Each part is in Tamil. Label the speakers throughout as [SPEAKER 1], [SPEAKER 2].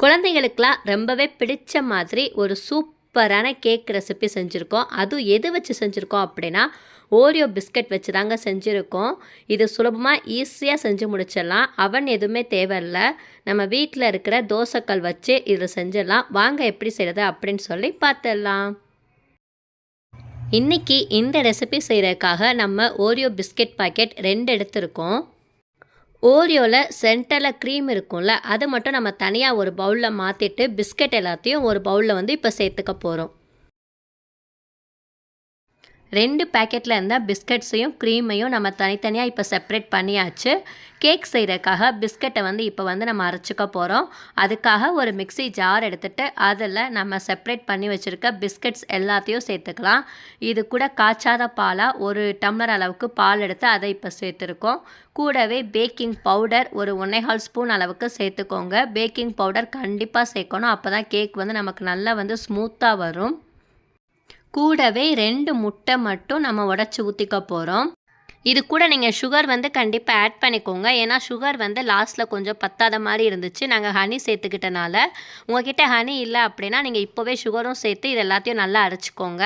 [SPEAKER 1] குழந்தைகளுக்கெலாம் ரொம்பவே பிடிச்ச மாதிரி ஒரு சூப்பரான கேக் ரெசிபி செஞ்சுருக்கோம். அதுவும் எது வச்சு செஞ்சுருக்கோம் அப்படின்னா ஓரியோ பிஸ்கட் வச்சு தாங்க செஞ்சுருக்கோம். இது சுலபமாக ஈஸியாக செஞ்சு முடிச்சிடலாம். அவன் எதுவுமே தேவையில்ல. நம்ம வீட்டில் இருக்கிற தோசைக்கல் வச்சு இதில் செஞ்சிடலாம். வாங்க எப்படி செய்கிறது அப்படின்னு சொல்லி பார்த்துடலாம். இன்றைக்கி இந்த ரெசிபி செய்கிறதுக்காக நம்ம ஓரியோ பிஸ்கட் பாக்கெட் ரெண்டு எடுத்திருக்கோம். ஓரியோவில் சென்டரில் க்ரீம் இருக்கும்ல அதை மட்டும் நம்ம தனியாக ஒரு பவுலில் மாற்றிட்டு பிஸ்கட் எல்லாத்தையும் ஒரு பவுலில் வந்து இப்போ சேர்த்துக்க போகிறோம் ரெண்டு பேக்கெட்டில் இருந்தால் பிஸ்கட்ஸையும் க்ரீமையும் நம்ம தனித்தனியாக இப்போ செப்பரேட் பண்ணியாச்சு. கேக் செய்கிறதுக்காக பிஸ்கட்டை வந்து இப்போ வந்து நம்ம அரைச்சிக்க போகிறோம் அதுக்காக ஒரு மிக்சி ஜார் எடுத்துகிட்டு அதில் நம்ம செப்பரேட் பண்ணி வச்சுருக்க பிஸ்கட்ஸ் எல்லாத்தையும் சேர்த்துக்கலாம். இது கூட காய்ச்சாத பாலாக ஒரு டம்ளர் அளவுக்கு பால் எடுத்து அதை இப்போ சேர்த்துருக்கோம். கூடவே பேக்கிங் பவுடர் ஒரு ஒன்றேகால் ஸ்பூன் அளவுக்கு சேர்த்துக்கோங்க. பேக்கிங் பவுடர் கண்டிப்பாக சேர்க்கணும். அப்போ தான் கேக் வந்து நமக்கு நல்லா வந்து ஸ்மூத்தாக வரும். கூடவே ரெண்டு முட்டை மட்டும் நம்ம உடச்சி ஊற்றிக்க போகிறோம் இது கூட நீங்கள் சுகர் வந்து கண்டிப்பாக ஆட் பண்ணிக்கோங்க. ஏன்னா சுகர் வந்து லாஸ்ட்டில் கொஞ்சம் பத்தாத மாதிரி இருந்துச்சு. நாங்கள் ஹனி சேர்த்துக்கிட்டனால உங்ககிட்ட ஹனி இல்லை அப்படின்னா நீங்கள் இப்போவே சுகரும் சேர்த்து இது எல்லாத்தையும் நல்லா அரைச்சிக்கோங்க.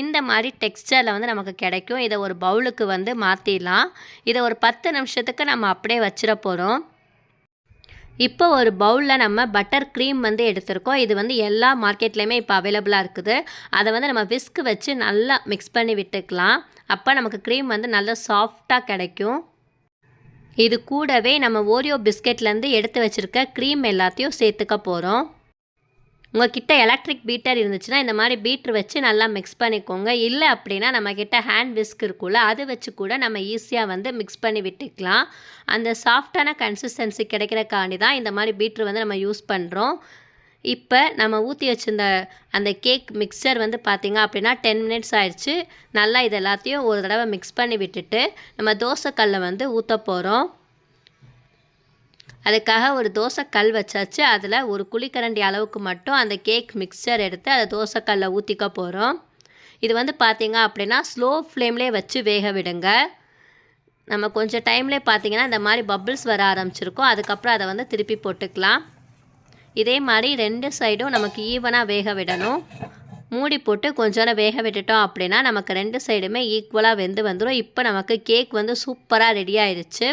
[SPEAKER 1] இந்த மாதிரி டெக்ஸ்டரில் வந்து நமக்கு கிடைக்கும். இதை ஒரு பவுலுக்கு வந்து மாற்றிடலாம் இதை ஒரு பத்து நிமிஷத்துக்கு நம்ம அப்படியே வச்சிட போகிறோம் இப்போ ஒரு பவுலில் நம்ம பட்டர் க்ரீம் வந்து எடுத்திருக்கோம். இது வந்து எல்லா மார்க்கெட்லேயுமே இப்போ அவைலபிளாக இருக்குது. அதை வந்து நம்ம விஸ்க் வச்சு நல்லா மிக்ஸ் பண்ணி விட்டுக்கலாம். அப்போ நமக்கு க்ரீம் வந்து நல்லா சாஃப்டாக கிடைக்கும். இது கூடவே நம்ம ஓரியோ பிஸ்கெட்லேருந்து எடுத்து வச்சுருக்க க்ரீம் எல்லாத்தையும் சேர்த்துக்க போகிறோம் உங்ககிட்ட எலக்ட்ரிக் பீட்டர் இருந்துச்சுன்னா இந்த மாதிரி பீட்ரு வச்சு நல்லா மிக்ஸ் பண்ணிக்கோங்க. இல்லை அப்படின்னா நம்மக்கிட்ட ஹேண்ட் விஸ்க் இருக்குல்ல அது வச்சு கூட நம்ம ஈஸியாக வந்து மிக்ஸ் பண்ணி விட்டுக்கலாம். அந்த சாஃப்டான கன்சிஸ்டன்சி கிடைக்கிறக்காண்டி தான் இந்த மாதிரி பீட்ரு வந்து நம்ம யூஸ் பண்ணுறோம் இப்போ நம்ம ஊற்றி வச்சிருந்த அந்த கேக் மிக்சர் வந்து பார்த்திங்க அப்படின்னா டென் மினிட்ஸ் ஆயிடுச்சு. நல்லா இது எல்லாத்தையும் ஒரு தடவை மிக்ஸ் பண்ணி விட்டுட்டு நம்ம தோசைக்கல்லை வந்து ஊற்ற போகிறோம் அதுக்காக ஒரு தோசை கல் வச்சாச்சு. அதில் ஒரு குழிக்கரண்டி அளவுக்கு மட்டும் அந்த கேக் மிக்சர் எடுத்து அதை தோசைக்கல்லில் ஊற்றிக்க போகிறோம் இது வந்து பார்த்திங்க அப்படின்னா ஸ்லோ ஃப்ளேம்லேயே வச்சு வேக விடுங்க. நம்ம கொஞ்சம் டைம்லேயே பார்த்திங்கன்னா இந்த மாதிரி பபிள்ஸ் வர ஆரம்பிச்சிருக்கோம். அதுக்கப்புறம் அதை வந்து திருப்பி போட்டுக்கலாம். இதே மாதிரி ரெண்டு சைடும் நமக்கு ஈவனாக வேக விடணும். மூடி போட்டு கொஞ்ச நேரம் வேக விட்டுட்டோம் அப்படின்னா நமக்கு ரெண்டு சைடுமே ஈக்குவலாக வெந்து வந்துடும் இப்போ நமக்கு கேக் வந்து சூப்பராக ரெடி ஆயிடுச்சு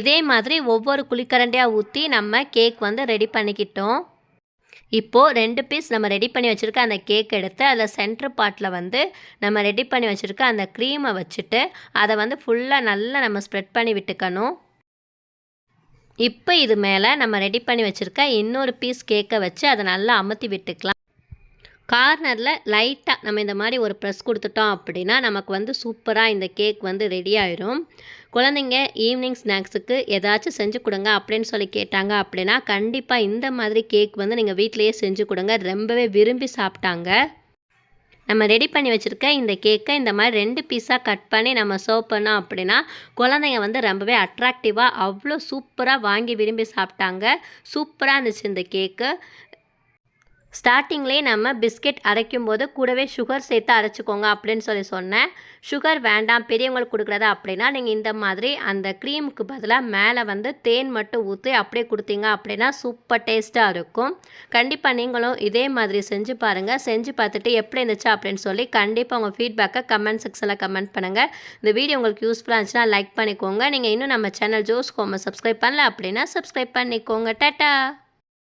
[SPEAKER 1] இதே மாதிரி ஒவ்வொரு குழிக்கரண்டியாக ஊற்றி நம்ம கேக் வந்து ரெடி பண்ணிக்கிட்டோம். இப்போது ரெண்டு பீஸ் நம்ம ரெடி பண்ணி வச்சுருக்க அந்த கேக் எடுத்து அதில் சென்ட்ரு பாட்டில் வந்து நம்ம ரெடி பண்ணி வச்சுருக்க அந்த க்ரீமை வச்சுட்டு அதை வந்து ஃபுல்லாக நல்லா நம்ம ஸ்ப்ரெட் பண்ணி விட்டுக்கணும். இப்போ இது மேலே நம்ம ரெடி பண்ணி வச்சுருக்க இன்னொரு பீஸ் கேக்கை வச்சு அதை நல்லா அமுத்தி விட்டுக்கலாம். கார்னரில் லைட்டாக நம்ம இந்த மாதிரி ஒரு ப்ரெஸ் கொடுத்துட்டோம் அப்படின்னா நமக்கு வந்து சூப்பராக இந்த கேக் வந்து ரெடி ஆயிரும். குழந்தைங்க ஈவினிங் ஸ்நாக்ஸுக்கு ஏதாச்சும் செஞ்சு கொடுங்க அப்படின்னு சொல்லி கேட்டாங்க அப்படின்னா கண்டிப்பாக இந்த மாதிரி கேக் வந்து நீங்கள் வீட்டிலையே செஞ்சு கொடுங்க. ரொம்பவே விரும்பி சாப்பிட்டாங்க. நம்ம ரெடி பண்ணி வச்சுருக்க இந்த கேக்கை இந்த மாதிரி ரெண்டு பீஸாக கட் பண்ணி நம்ம சர்வ் பண்ணோம் அப்படின்னா குழந்தைங்க வந்து ரொம்பவே அட்ராக்டிவாக அவ்வளோ சூப்பராக வாங்கி விரும்பி சாப்பிட்டாங்க. சூப்பராக இருந்துச்சு இந்த கேக்கு ஸ்டார்டிங்லேயே நம்ம பிஸ்கெட் அரைக்கும் போது கூடவே சுகர் சேர்த்து அரைச்சிக்கோங்க அப்படின்னு சொல்லி சொன்னேன். சுகர் வேண்டாம் பெரியவங்களுக்கு கொடுக்குறதா அப்படின்னா நீங்கள் இந்த மாதிரி அந்த க்ரீமுக்கு பதிலாக மேலே வந்து தேன் மட்டும் ஊற்றி அப்படியே கொடுத்தீங்க அப்படின்னா சூப்பர் டேஸ்ட்டாக இருக்கும். கண்டிப்பாக நீங்களும் இதே மாதிரி செஞ்சு பாருங்கள் செஞ்சு பார்த்துட்டு எப்படி இருந்துச்சு அப்படின்னு சொல்லி கண்டிப்பாக உங்கள் ஃபீட்பேக்கை கமெண்ட் செக்ஷனில் கமெண்ட் பண்ணுங்கள் இந்த வீடியோ உங்களுக்கு யூஸ்ஃபுல்லாக இருந்துச்சுன்னா லைக் பண்ணிக்கோங்க. நீங்கள் இன்னும் நம்ம சேனல் ஜோஸ் கோம சப்ஸ்கிரைப் பண்ணல அப்படின்னா சப்ஸ்கிரைப் பண்ணிக்கோங்க. டாட்டா!